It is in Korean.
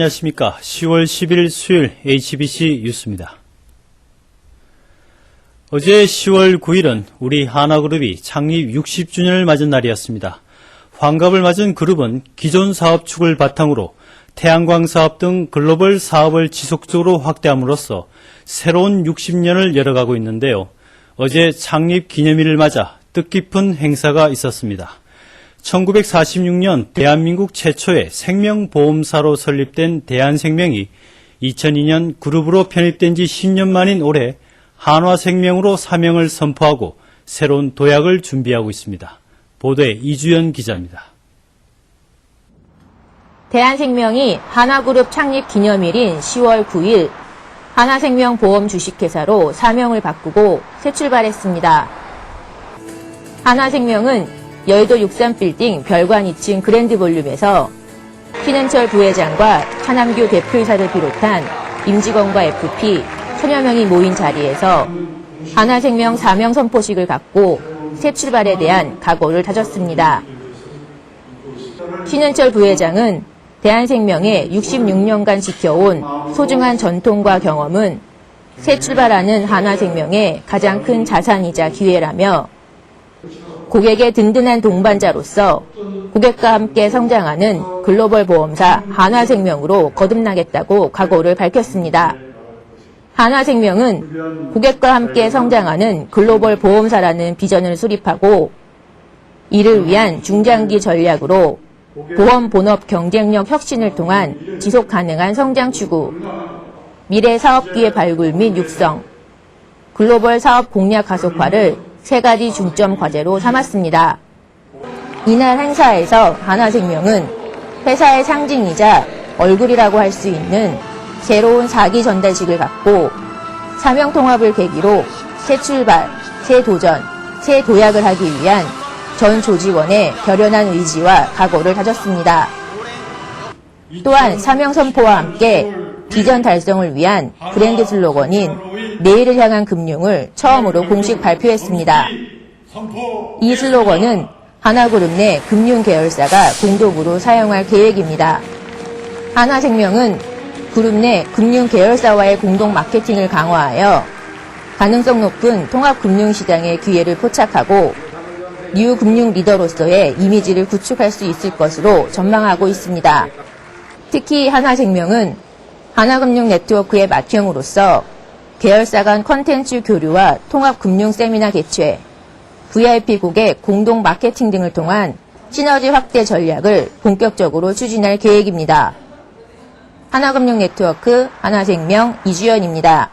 안녕하십니까. 10월 10일 수요일 HBC 뉴스입니다. 어제 10월 9일은 우리 하나그룹이 창립 60주년을 맞은 날이었습니다. 환갑을 맞은 그룹은 기존 사업축을 바탕으로 태양광 사업 등 글로벌 사업을 지속적으로 확대함으로써 새로운 60년을 열어가고 있는데요. 어제 창립 기념일을 맞아 뜻깊은 행사가 있었습니다. 1946년 대한민국 최초의 생명보험사로 설립된 대한생명이 2002년 그룹으로 편입된 지 10년 만인 올해 한화생명으로 사명을 선포하고 새로운 도약을 준비하고 있습니다. 보도에 이주연 기자입니다. 대한생명이 하나그룹 창립 기념일인 10월 9일 하나생명 보험 주식회사로 사명을 바꾸고 새 출발했습니다. 하나생명은 여의도 63빌딩 별관 2층 그랜드 볼륨에서 신현철 부회장과 하남규 대표이사를 비롯한 임직원과 FP 천여 명이 모인 자리에서 하나생명 사명 선포식을 갖고 새 출발에 대한 각오를 다졌습니다. 신현철 부회장은 대한생명에 66년간 지켜온 소중한 전통과 경험은 새 출발하는 한화생명의 가장 큰 자산이자 기회라며 고객의 든든한 동반자로서 고객과 함께 성장하는 글로벌 보험사 한화생명으로 거듭나겠다고 각오를 밝혔습니다. 한화생명은 고객과 함께 성장하는 글로벌 보험사라는 비전을 수립하고 이를 위한 중장기 전략으로 보험 본업 경쟁력 혁신을 통한 지속 가능한 성장 추구, 미래 사업 기회 발굴 및 육성, 글로벌 사업 공략 가속화를 세 가지 중점 과제로 삼았습니다. 이날 행사에서 한화생명은 회사의 상징이자 얼굴이라고 할 수 있는 새로운 사기 전달식을 갖고 사명 통합을 계기로 새 출발, 새 도전, 새 도약을 하기 위한 전 조직원의 결연한 의지와 각오를 다졌습니다. 또한 사명 선포와 함께 비전 달성을 위한 브랜드 슬로건인 내일을 향한 금융을 처음으로 공식 발표했습니다. 이 슬로건은 하나그룹 내 금융 계열사가 공동으로 사용할 계획입니다. 하나생명은 그룹 내 금융 계열사와의 공동 마케팅을 강화하여 가능성 높은 통합 금융 시장의 기회를 포착하고 뉴 금융 리더로서의 이미지를 구축할 수 있을 것으로 전망하고 있습니다. 특히 하나생명은 하나금융 네트워크의 맏형으로서 계열사 간 컨텐츠 교류와 통합 금융 세미나 개최, VIP 고객 공동 마케팅 등을 통한 시너지 확대 전략을 본격적으로 추진할 계획입니다. 하나금융 네트워크 하나생명 이주연입니다.